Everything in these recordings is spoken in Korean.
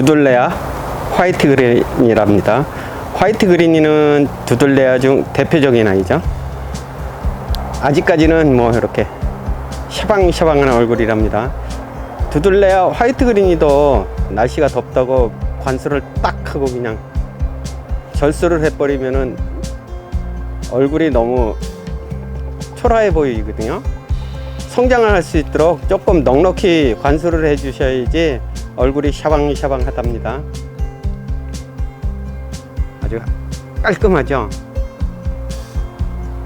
두들레아 화이트 그린이랍니다. 화이트 그린이는 두들레아 중 대표적인 아이죠. 아직까지는 뭐 이렇게 샤방샤방한 얼굴이랍니다. 두들레아 화이트 그린이도 날씨가 덥다고 관수를 딱 하고 그냥 절수를 해버리면은 얼굴이 너무 초라해 보이거든요. 성장을 할 수 있도록 조금 넉넉히 관수를 해 주셔야지 얼굴이 샤방샤방하답니다. 아주 깔끔하죠.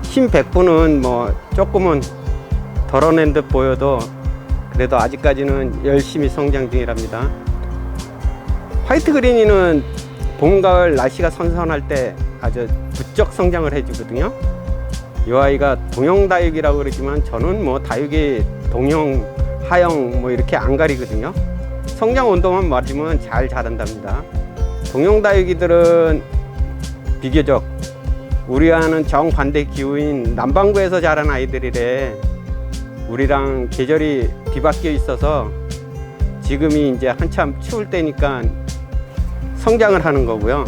흰 백분은 뭐 조금은 덜어낸 듯 보여도 그래도 아직까지는 열심히 성장 중이랍니다. 화이트 그린이는 봄, 가을 날씨가 선선할 때 아주 부쩍 성장을 해주거든요. 이 아이가 동형 다육이라고 그러지만 저는 뭐 다육이 동형, 하형 뭐 이렇게 안 가리거든요. 성장 온도만 맞으면 잘 자란답니다. 동형 다육이들은 비교적 우리와는 정반대 기후인 남반구에서 자란 아이들이래. 우리랑 계절이 뒤바뀌어 있어서 지금이 이제 한참 추울 때니까 성장을 하는 거고요.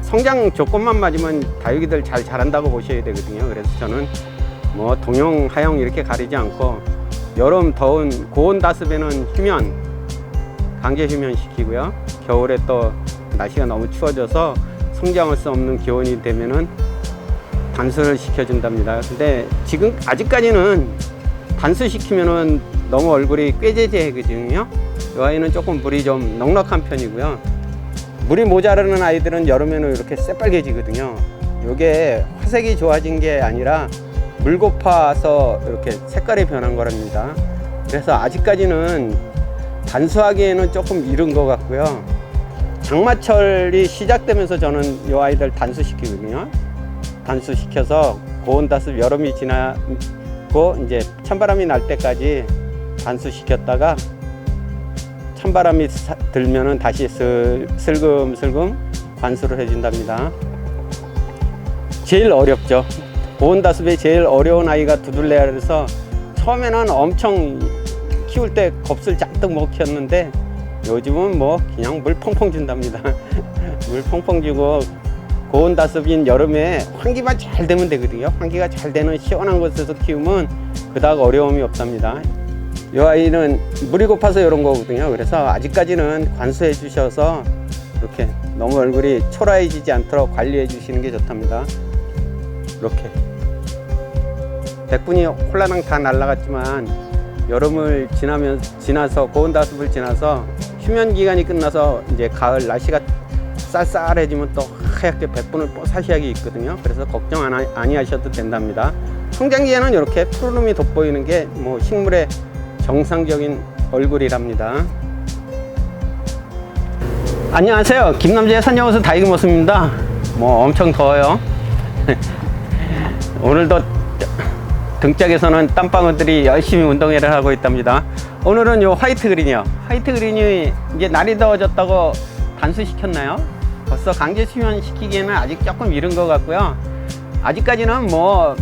성장 조건만 맞으면 다육이들 잘 자란다고 보셔야 되거든요. 그래서 저는 뭐 동형, 하형 이렇게 가리지 않고 여름 더운 고온 다습에는 휴면, 강제 휴면 시키고요. 겨울에 또 날씨가 너무 추워져서 성장할 수 없는 기온이 되면은 단수를 시켜준답니다. 근데 지금 아직까지는 단수 시키면은 너무 얼굴이 꾀재재거든요. 이 아이는 조금 물이 좀 넉넉한 편이고요. 물이 모자라는 아이들은 여름에는 이렇게 새빨개지거든요. 이게 화색이 좋아진 게 아니라 물 고파서 이렇게 색깔이 변한 거랍니다. 그래서 아직까지는 단수하기에는 조금 이른 것 같고요. 장마철이 시작되면서 저는 이 아이들 단수시키거든요. 단수시켜서 고온 다습 여름이 지나고 이제 찬바람이 날 때까지 단수시켰다가 찬바람이 사- 들면은 다시 슬, 슬금슬금 관수를 해준답니다. 제일 어렵죠. 고온 다습에 제일 어려운 아이가 두들레아라서 처음에는 엄청 키울 때 겁을 잔뜩 먹혔는데 요즘은 뭐 그냥 물 펑펑 준답니다. 물 펑펑 주고 고온 다습인 여름에 환기만 잘 되면 되거든요. 환기가 잘 되는 시원한 곳에서 키우면 그닥 어려움이 없답니다. 이 아이는 물이 고파서 이런 거거든요. 그래서 아직까지는 관수해 주셔서 이렇게 너무 얼굴이 초라해지지 않도록 관리해 주시는 게 좋답니다. 이렇게 백분이 홀라당 다 날라갔지만 여름을 지나면 지나서 고온 다습을 지나서 휴면 기간이 끝나서 이제 가을 날씨가 쌀쌀해지면 또 하얗게 백분을 뽀사시하게 있거든요. 그래서 걱정 안, 하, 아니 하셔도 된답니다. 성장기에는 이렇게 푸르름이 돋보이는 게 뭐 식물의 정상적인 얼굴이랍니다. 안녕하세요. 김남재의 산정호수 다이기 모습입니다. 뭐 엄청 더워요. 오늘도 등짝에서는 땀방울들이 열심히 운동회를 하고 있답니다. 오늘은 요 화이트 그린이요. 화이트 그린이 이제 날이 더워졌다고 단수시켰나요? 벌써 강제 수면 시키기에는 아직 조금 이른 것 같고요. 아직까지는 뭐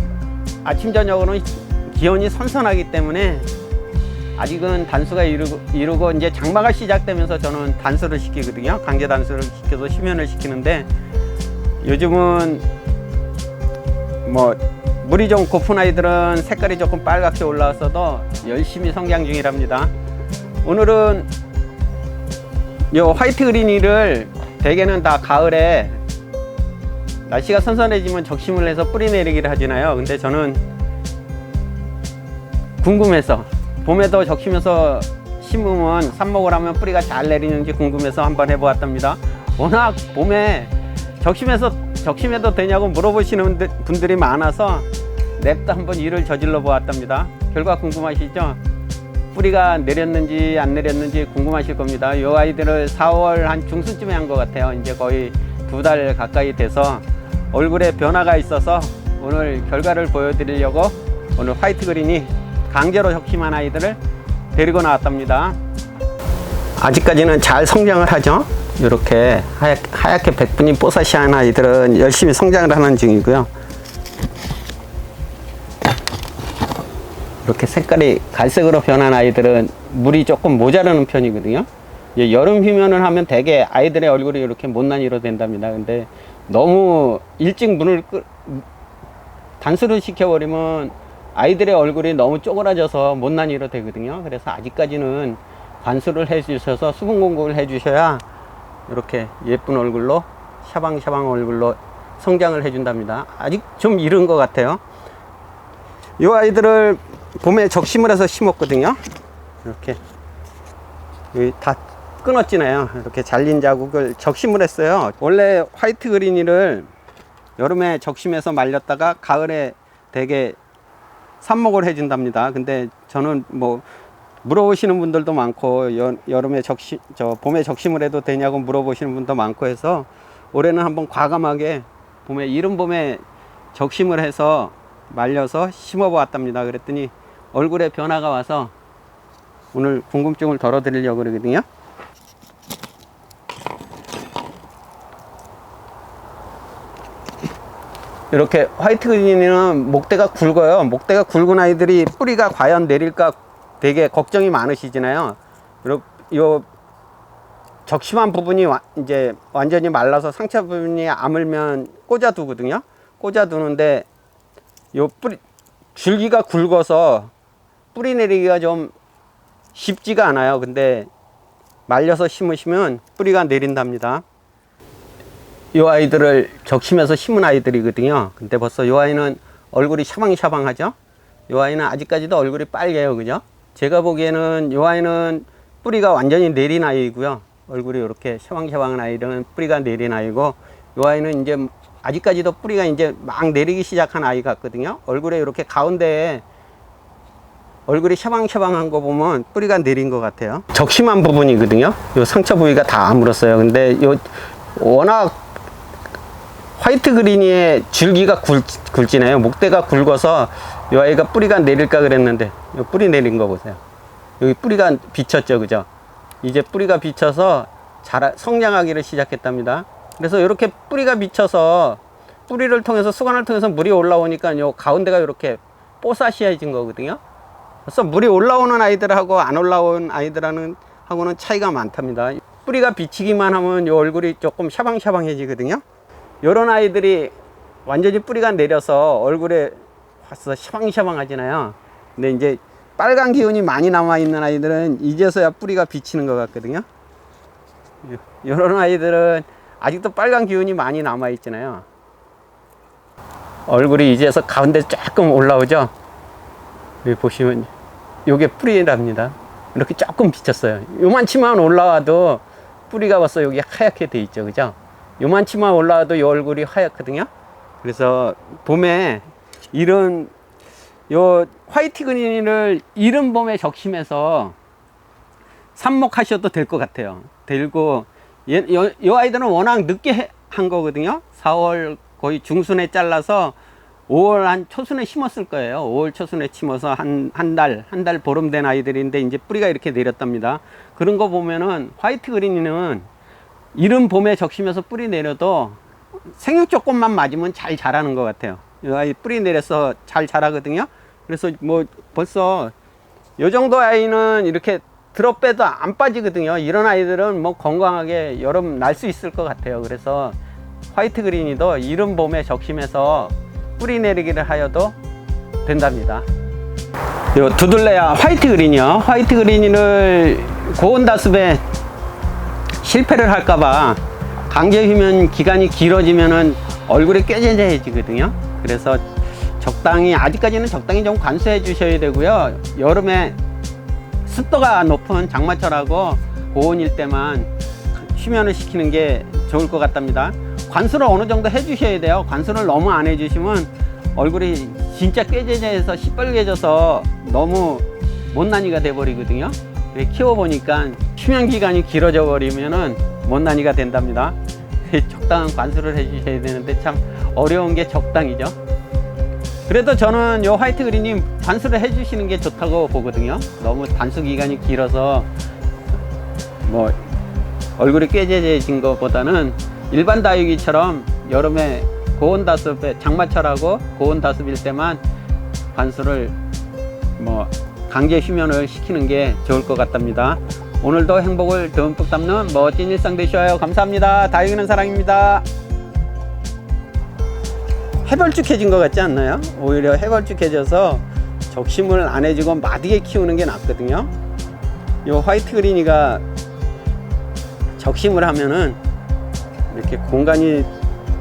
아침 저녁으로는 기온이 선선하기 때문에 아직은 단수가 이루고, 이루고 이제 장마가 시작되면서 저는 단수를 시키거든요. 강제 단수를 시켜서 수면을 시키는데 요즘은 뭐 물이 좀 고픈 아이들은 색깔이 조금 빨갛게 올라왔어도 열심히 성장 중이랍니다. 오늘은 요 화이트 그린이를 대개는 다 가을에 날씨가 선선해지면 적심을 해서 뿌리 내리기를 하잖아요. 근데 저는 궁금해서 봄에도 적시면서 심으면 삽목을 하면 뿌리가 잘 내리는지 궁금해서 한번 해보았답니다. 워낙 봄에 적심해서 적심해도 되냐고 물어보시는 분- 분들이 많아서 냅다 한번 일을 저질러 보았답니다. 결과 궁금하시죠? 뿌리가 내렸는지 안 내렸는지 궁금하실 겁니다. 이 아이들을 4월 한 중순쯤에 한 것 같아요. 이제 거의 두 달 가까이 돼서 얼굴에 변화가 있어서 오늘 결과를 보여드리려고 오늘 화이트 그린이 강제로 적심한 아이들을 데리고 나왔답니다. 아직까지는 잘 성장을 하죠. 이렇게 하얗, 하얗게 백분이 뽀사시한 아이들은 열심히 성장을 하는 중이고요. 이렇게 색깔이 갈색으로 변한 아이들은 물이 조금 모자라는 편이거든요. 예, 여름 휴면을 하면 대개 아이들의 얼굴이 이렇게 못난이로 된답니다. 근데 너무 일찍 문을 끄, 단수를 시켜버리면 아이들의 얼굴이 너무 쪼그라져서 못난이로 되거든요. 그래서 아직까지는 관수를 해주셔서 수분 공급을 해주셔야 이렇게 예쁜 얼굴로 샤방샤방 얼굴로 성장을 해준답니다. 아직 좀 이른 것 같아요. 이 아이들을 봄에 적심을 해서 심었거든요. 이렇게 다 끊었지나요. 이렇게 잘린 자국을 적심을 했어요. 원래 화이트 그린이를 여름에 적심해서 말렸다가 가을에 되게 삽목을 해준답니다. 근데 저는 뭐 물어보시는 분들도 많고 여, 여름에 적심 저 봄에 적심을 해도 되냐고 물어보시는 분도 많고 해서 올해는 한번 과감하게 봄에 이른 봄에 적심을 해서 말려서 심어 보았답니다. 그랬더니 얼굴에 변화가 와서 오늘 궁금증을 덜어 드리려고 그러거든요. 이렇게 화이트 그린은 목대가 굵어요. 목대가 굵은 아이들이 뿌리가 과연 내릴까 되게 걱정이 많으시잖아요. 그리고 요 적심한 부분이 와- 이제 완전히 말라서 상처 부분이 아물면 꽂아두거든요. 꽂아두는데 요 뿌리 줄기가 굵어서 뿌리 내리기가 좀 쉽지가 않아요. 근데 말려서 심으시면 뿌리가 내린답니다. 이 아이들을 적심해서 심은 아이들이거든요. 근데 벌써 이 아이는 얼굴이 샤방샤방하죠. 이 아이는 아직까지도 얼굴이 빨개요, 그죠? 제가 보기에는 이 아이는 뿌리가 완전히 내린 아이고요. 얼굴이 이렇게 샤방샤방한 아이들은 뿌리가 내린 아이고, 이 아이는 이제 아직까지도 뿌리가 이제 막 내리기 시작한 아이 같거든요. 얼굴에 이렇게 가운데에 얼굴이 샤방샤방한 거 보면 뿌리가 내린 것 같아요. 적심한 부분이거든요. 요 상처 부위가 다 아물었어요. 근데 요 워낙 화이트 그린이의 줄기가 굵, 굵지네요. 목대가 굵어서 이 아이가 뿌리가 내릴까 그랬는데 이 뿌리 내린 거 보세요. 여기 뿌리가 비쳤죠, 그죠? 이제 뿌리가 비쳐서 자라 성장하기를 시작했답니다. 그래서 이렇게 뿌리가 비쳐서 뿌리를 통해서 수관을 통해서 물이 올라오니까 요 가운데가 이렇게 뽀사시해진 거거든요. 그래서 물이 올라오는 아이들하고 안 올라온 아이들하고는 하고는 차이가 많답니다. 뿌리가 비치기만 하면 요 얼굴이 조금 샤방샤방해지거든요. 요런 아이들이 완전히 뿌리가 내려서 얼굴에 와서 샤방샤방하잖아요. 근데 이제 빨간 기운이 많이 남아 있는 아이들은 이제서야 뿌리가 비치는 것 같거든요. 요- 요런 아이들은 아직도 빨간 기운이 많이 남아 있잖아요. 얼굴이 이제서 가운데 조금 올라오죠. 여기 보시면 요게 뿌리랍니다. 이렇게 조금 비쳤어요. 요만치만 올라와도 뿌리가 벌써 여기 하얗게 돼 있죠. 그죠? 요만치만 올라와도 요 얼굴이 하얗거든요. 그래서 봄에 이런 요 화이트 그린을 이른 봄에 적심해서 삽목하셔도 될 것 같아요. 들고 얘, 요, 요 아이들은 워낙 늦게 해- 한 거거든요. 4월 거의 중순에 잘라서 5월 한 초순에 심었을 거예요. 5월 초순에 심어서 한, 한 달, 한 달 보름 된 아이들인데 이제 뿌리가 이렇게 내렸답니다. 그런 거 보면은 화이트 그린이는 이른 봄에 적심해서 뿌리 내려도 생육 조건만 맞으면 잘 자라는 것 같아요. 이 뿌리 내려서 잘 자라거든요. 그래서 뭐 벌써 요 정도 아이는 이렇게 들어 빼도 안 빠지거든요. 이런 아이들은 뭐 건강하게 여름 날 수 있을 것 같아요. 그래서 화이트 그린이도 이른 봄에 적심해서 뿌리 내리기를 하여도 된답니다. 요 두들레야 화이트 그린이요. 화이트 그린을 고온 다습에 실패를 할까봐 강제 휴면 기간이 길어지면은 얼굴이 꾀재재해지거든요. 그래서 적당히 아직까지는 적당히 좀 관수해 주셔야 되고요. 여름에 습도가 높은 장마철하고 고온일 때만 휴면을 시키는 게 좋을 것 같답니다. 관수를 어느 정도 해 주셔야 돼요. 관수를 너무 안 해 주시면 얼굴이 진짜 꾀재재해서 시뻘개져서 너무 못난이가 돼 버리거든요. 그래, 키워보니까 휴면 기간이 길어져 버리면은 못난이가 된답니다. 적당한 관수를 해 주셔야 되는데 참 어려운 게 적당이죠. 그래도 저는 요 화이트 그린님 관수를 해주시는 게 좋다고 보거든요. 너무 단수 기간이 길어서 뭐 얼굴이 꾀재재진 것보다는 일반 다육이처럼 여름에 고온 다습에 장마철하고 고온 다습일 때만 관수를 뭐 강제 휴면을 시키는 게 좋을 것 같답니다. 오늘도 행복을 듬뿍 담는 멋진 일상 되셔요. 감사합니다. 다육이는 사랑입니다. 해벌쭉해진 것 같지 않나요? 오히려 해벌쭉해져서 적심을 안 해주고 마디게 키우는 게 낫거든요. 요 화이트 그린이가 적심을 하면은 이렇게 공간이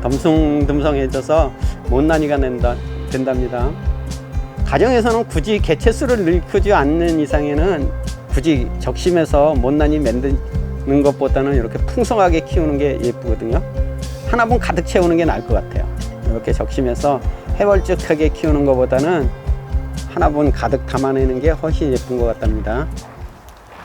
덤성덤성해져서 못난이가 된다, 된답니다. 가정에서는 굳이 개체수를 늘리지 않는 이상에는 굳이 적심해서 못난이 만드는 것보다는 이렇게 풍성하게 키우는 게 예쁘거든요. 하나분 가득 채우는 게 나을 것 같아요. 이렇게 적심해서 해벌쭉하게 키우는 것보다는 하나분 가득 담아내는 게 훨씬 예쁜 것 같답니다.